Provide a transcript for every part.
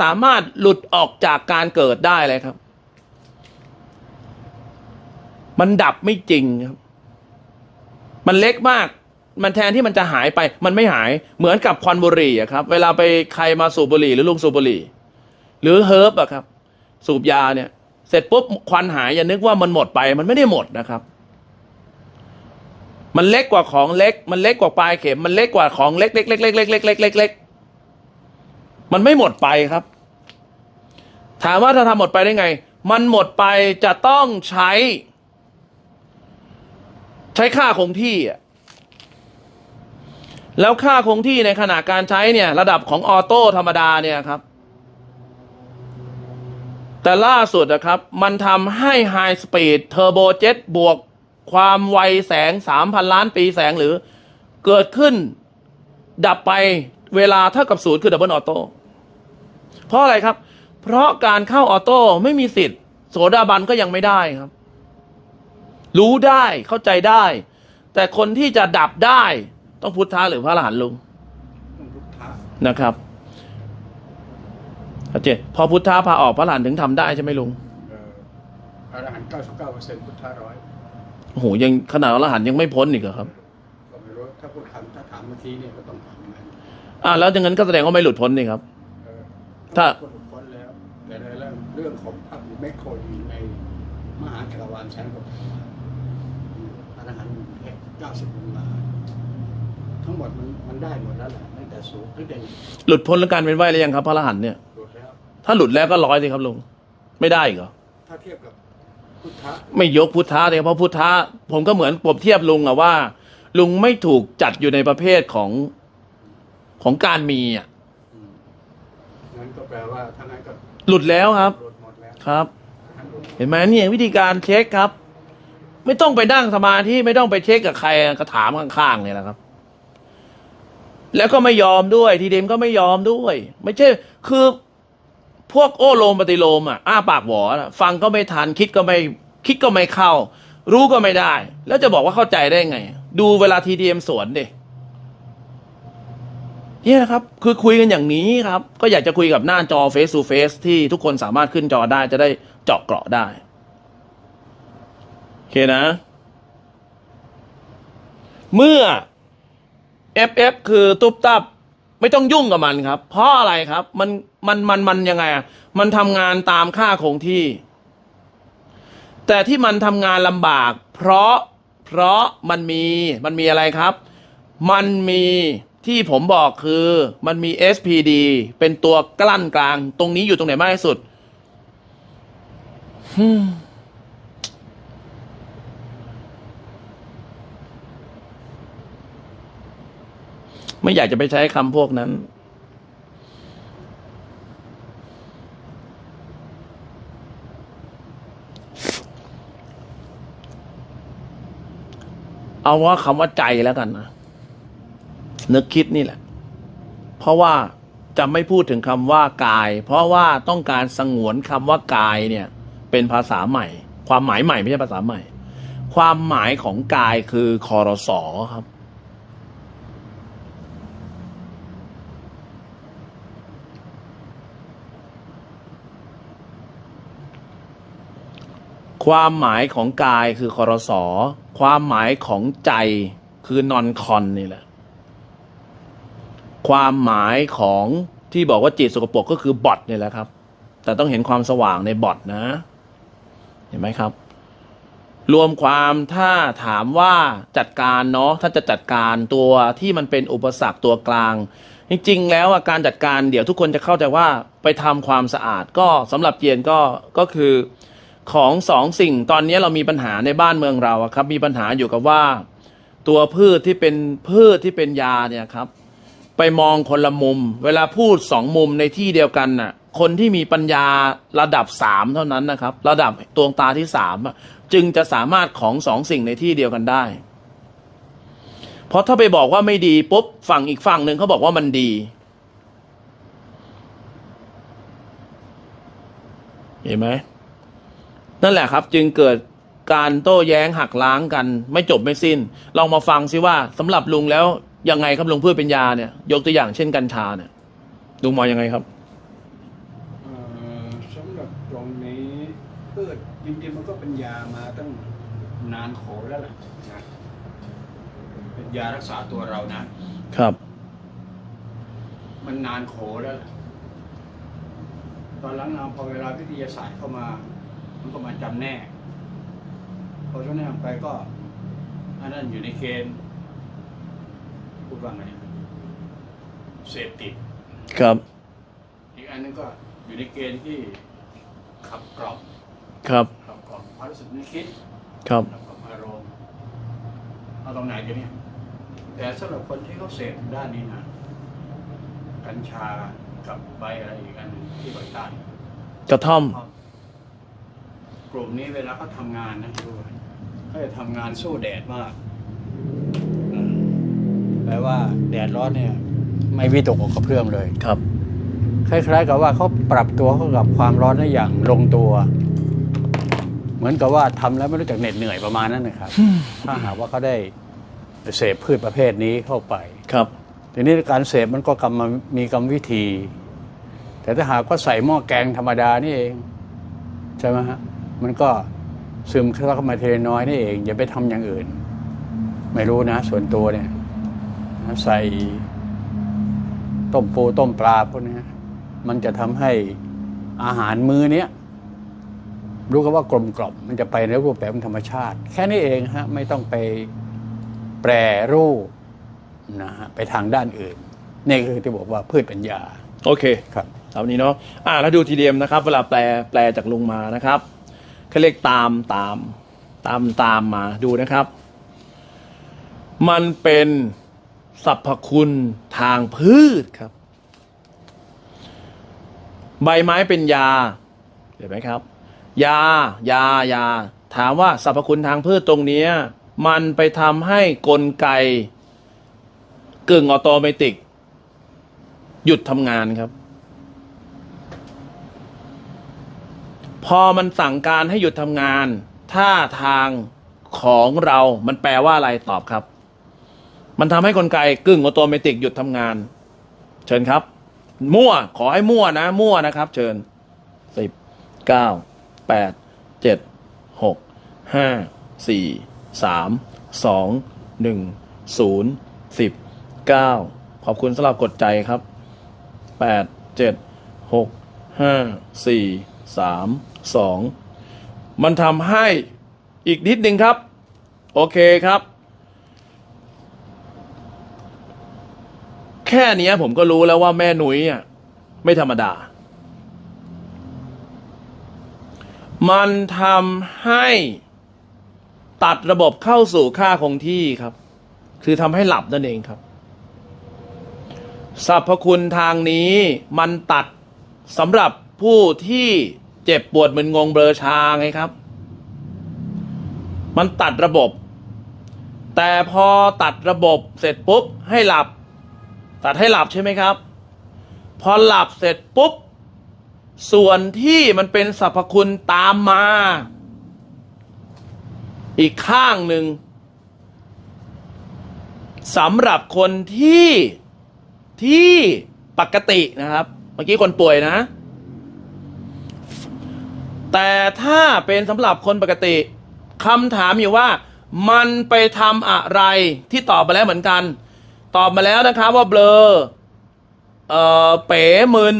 สามารถหลุดออกจากการเกิดได้เลยครับ มันดับไม่จริงครับ มันเล็กมาก มันแทนที่มันจะหายไป มันไม่หาย เหมือนกับควันบุหรี่อะครับ เวลาไปใครมาสูบบุหรี่ หรือลุงสูบบุหรี่ หรือเฮิร์บอะครับ สูบยาเนี่ย เสร็จปุ๊บควันหายอย่านึกว่ามันหมดไป มันไม่ได้หมดนะครับมันเล็กกว่าของเล็ก มันเล็กกว่าปลายเข็ม มันเล็กกว่าของเล็กเล็กเล็กเล็กเล็กเล็กเล็กเล็ก มันไม่หมดไปครับ ถามว่าถ้าทำหมดไปได้ไง มันหมดไปจะต้องใช้ ใช้ค่าคงที่อะแล้วค่าคงที่ในขณะการใช้เนี่ย ระดับของออโต้ธรรมดาเนี่ยครับ แต่ล่าสุดนะครับ มันทำให้ไฮสปีดเทอร์โบเจ็ตบวกความไวแสง 3,000 ล้านปีแสงหรือเกิดขึ้นดับไปเวลาเท่ากับศูนย์คือดับเบิลออโต้ เพราะอะไรครับ เพราะการเข้าออโต้ไม่มีสิทธิ์โสดาบันก็ยังไม่ได้ครับ รู้ได้เข้าใจได้ แต่คนที่จะดับได้ต้องพุทธะหรือพระอรหันต์ลุงต้องพุทธะนะครับเข้าใจพอพุทธะพาออกพระอรหันต์ถึงทำได้ใช่ไหมลุงเอ่ออรหันต์99%พุทธะร้อยโอ้โหยังขนาดอรหันต์ยังไม่พ้นอีกเหรอครับก็ไม่รู้ถ้าพูดคำถ้าถามเมื่อกี้เนี่ยก็ต้องถามยังไงอ่าแล้วอย่างนั้นก็แสดงว่าไม่หลุดพ้นนี่ครับเออ ถ้าคนหลุดพ้นแล้ว แต่ในเรื่องเรื่องของพระหรือแมคโครอยู่ในมหาจักรวาลแสนกว่าจักรวาลอรหันต์แค่90ลงมาทั้งหมดมันมันได้หมดแล้วแหละตั้งแต่สูงตั้งแต่หลุดพ้นแล้วการเป็นไหวหรือยังครับ พระอรหันต์เนี่ยหลุดแล้วถ้าหลุดแล้วก็ร้อยสิครับลุงไม่ได้อีกเหรอถ้าเทียบกับพุทธะไม่ยกพุทธะเลยเพราะพุทธะผมก็เหมือนผมเทียบลุงอะว่า ลุงไม่ถูกจัดอยู่ในประเภทของของการมีอะอืมงั้นก็ แปลว่าถ้างั้นก็หลุดแล้วครับ หลุดหมดแล้วครับงั้นหลุดเห็นไหมเนี่ยวิธีการเช็คครับ ไม่ต้องไปนั่งสมาธิไม่ต้องไปเช็คกับใครก็ถามข้างๆเนี่ยแหละครับ แล้วก็ไม่ยอมด้วย ทีเดมก็ไม่ยอมด้วย ไม่ใช่คือพวกโอโลมปฏิโลมอะอ้าปากหวอน่ะฟังก็ไม่ทันคิดก็ไม่คิดก็ไม่เข้า รู้ก็ไม่ได้ แล้วจะบอกว่าเข้าใจได้ไง ดูเวลาทีเดมสวนดิ เนี่ยนะครับ คือคุยกันอย่างนี้ครับ ก็อยากจะคุยกับหน้าจอ face to face ที่ทุกคนสามารถขึ้นจอได้จะได้เจาะเกราะได้ โอเคนะ เมื่อ FF คือตุ๊บตับ ไม่ต้องยุ่งกับมันครับ เพราะอะไรครับ มันมันมันมันยังไงอะมันทำงานตามค่าคงที่ แต่ที่มันทำงานลำบาก เพราะเพราะมันมีมันมีอะไรครับ มันมี ที่ผมบอกคือมันมี SPD เป็นตัวกลั้นกลาง ตรงนี้อยู่ตรงไหนมากที่สุดไม่อยากจะไปใช้คำพวกนั้น เอาว่าคำว่าใจแล้วกันนะ นึกคิดนี่แหละ เพราะว่าจะไม่พูดถึงคำว่ากาย เพราะว่าต้องการสงวนคำว่ากายเนี่ย เป็นภาษาใหม่ ความหมายใหม่ไม่ใช่ภาษาใหม่ ความหมายของกายคือคอรสอครับ ความหมายของกายคือคอรสอความหมายของใจคือนอนคอนนี่แหละ ความหมายของที่บอกว่าจิตสกปรกก็คือบอทเนี่ยแหละครับ แต่ต้องเห็นความสว่างในบอทนะ เห็นไหมครับ รวมความถ้าถามว่าจัดการเนาะถ้าจะจัดการตัวที่มันเป็นอุปสรรคตัวกลาง จริง ๆ แล้วอะการจัดการเดี๋ยวทุกคนจะเข้าใจว่าไปทำความสะอาดก็สำหรับเจียนก็ก็คือของสองสิ่งตอนนี้เรามีปัญหาในบ้านเมืองเราครับ มีปัญหาอยู่กับว่า ตัวพืชที่เป็นพืชที่เป็นยาเนี่ยครับ ไปมองคนละมุม เวลาพูดสองมุมในที่เดียวกันน่ะ คนที่มีปัญญาระดับสามเท่านั้นนะครับ ระดับดวงตาที่สามจึงจะสามารถของสองสิ่งในที่เดียวกันได้ เพราะถ้าไปบอกว่าไม่ดีปุ๊บฝั่งอีกฝั่งหนึ่งเขาบอกว่ามันดี เห็นไหมนั่นแหละครับ จึงเกิดการโต้แย้งหักล้างกัน ไม่จบไม่สิ้น ลองมาฟังซิว่าสำหรับลุงแล้ว ยังไงครับลุงเพื่อเป็นยาเนี่ย ยกตัวอย่างเช่นกัญชาเนี่ยลุงมองยังไงครับำหรับตรงนี้พืชจริงๆมันก็เป็นยามาตั้งนานโขแล้วล่ะนะเป็นยารักษาตัวเรานะ ครับ มันนานโขแล้วล่ะตอนหลังๆพอเวลาวิทยาศาสตร์เข้ามา มันก็มาจำแนกพอจำแนกไปก็อันนั้นอยู่ในเกณฑ์พู ดว่าไงเสพติด ครับ อีกอันนึงก็อยู่ในเกณฑ์ที่ขับกล่อมครับขับกล่อมความรู้สึกนึกคิดครับขับกล่อมอารมณ์เอาตรงไหนกันเนี่ยแต่สำหรับคนที่เขาเสพด้านนี้นะกัญชากับใบอะไรอีกอันหนึงที่ใบใต้กระท่อม กลุ่มนี้เวลาเขาทำงานนะดูเขาจะทำงานสู้แดดมากอืม แปลว่าแดดร้อนเนี่ย ไม่วิตกกับเพื่อมเลย ครับ คล้าย ๆ กับว่าเขาปรับตัวเข้ากับความร้อนได้อย่างลงตัว เหมือนกับว่าทำแล้วไม่รู้จักเหน็ดเหนื่อยประมาณนั้นนะครับ ถ้าหากว่าเขาได้เสพพืชประเภทนี้เข้าไป ครับ ทีนี้การเสพมันก็กรรมมีกรรมวิธี แต่ถ้าหากว่าใส่หม้อแกงธรรมดานี่เองใช่ไหมฮะ มันก็ซึมเข้ามาเทน้อยนี่เอง อย่าไปทำอย่างอื่น ไม่รู้นะ ส่วนตัวเนี่ยนะ ใส่ต้มปูต้มปลาพวกเนี้ยมันจะทำให้อาหารมื้อเนี้ยรู้กันว่ากลมกล่อมมันจะไปในรูปแบบของธรรมชาติ แค่นี้เองฮะไม่ต้องไปแปรรูปนะฮะไปทางด้านอื่นนี่คือที่บอกว่าพืชเป็นยาโอเคครับตามนี้เนาะอ่าแล้วดูทีเดียมนะครับ เวลาแปลแปลจากลุงมานะครับเขาเรียกตามตามตามตามมาดูนะครับ มันเป็น สรรพคุณทางพืชครับ ใบไม้เป็นยาเห็นไหมครับ ยายายา ถามว่าสรรพคุณทางพืชตรงเนี้ยมันไปทำให้กลไก กึ่งออโตเมติก หยุดทำงานครับ พอมันสั่งการให้หยุดทำงาน ท่าทางของเรา มันแปลว่าอะไรตอบครับ มันทำให้กลไกกึ่งออโตเมติกหยุดทำงาน เชิญครับ มั่วขอให้มั่วนะ มั่วนะครับ เชิญสิบเก้าแปดเจ็ดหกห้าสี่สามสองหนึ่งศูนย์สิบเก้าขอบคุณสำหรับกดใจครับแปดเจ็ดหกห้าสี่สามสองมันทำให้อีกนิดนึงครับ โอเคครับ แค่นี้ผมก็รู้แล้วว่าแม่หนุ้ยอะไม่ธรรมดา มันทำให้ตัดระบบเข้าสู่ค่าคงที่ครับ คือทำให้หลับนั่นเองครับสรรพคุณทางนี้มันตัดสำหรับผู้ที่เจ็บปวดมึนงงเบลอชาไงครับ มันตัดระบบ แต่พอตัดระบบเสร็จปุ๊บให้หลับ ตัดให้หลับใช่ไหมครับ พอหลับเสร็จปุ๊บ ส่วนที่มันเป็นสรรพคุณตามมา อีกข้างหนึ่งสำหรับคนที่ที่ปกตินะครับ เมื่อกี้คนป่วยนะ แต่ถ้าเป็นสำหรับคนปกติคำถามอยู่ว่า มันไปทำอะไรที่ตอบมาแล้วเหมือนกัน ตอบมาแล้วนะครับว่าเบลอเอ่อเป๋มึน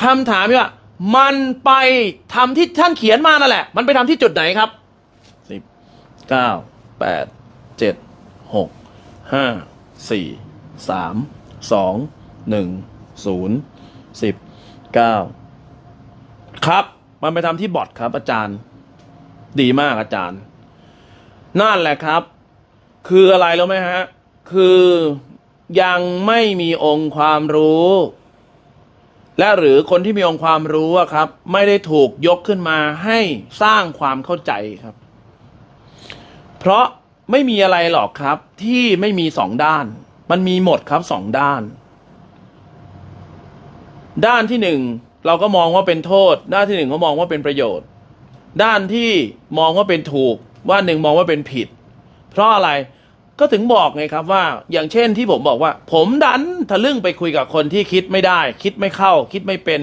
คำถามว่า มันไปทำที่ท่านเขียนมานั่นแหละ มันไปทำที่จุดไหนครับสิบเก้าแปดเจ็ดหกห้าสี่สามสองหนึ่งศูนย์สิบเก้าครับ มันไปทำที่บอทครับ อาจารย์ ดีมากอาจารย์ นั่นแหละครับ คืออะไรรู้วไหมฮะ คือยังไม่มีองค์ความรู้ และหรือคนที่มีองค์ความรู้อะครับ ไม่ได้ถูกยกขึ้นมาให้สร้างความเข้าใจครับ เพราะไม่มีอะไรหรอกครับ ที่ไม่มีสองด้าน มันมีหมดครับสองด้าน ด้านที่หนึ่งเราก็มองว่าเป็นโทษ ด้านที่หนึ่งก็มองว่าเป็นประโยชน์ ด้านที่มองว่าเป็นถูก ว่าหนึ่งมองว่าเป็นผิด เพราะอะไร ก็ถึงบอกไงครับว่า อย่างเช่นที่ผมบอกว่า ผมดันทะลึ่งไปคุยกับคนที่คิดไม่ได้ คิดไม่เข้า คิดไม่เป็น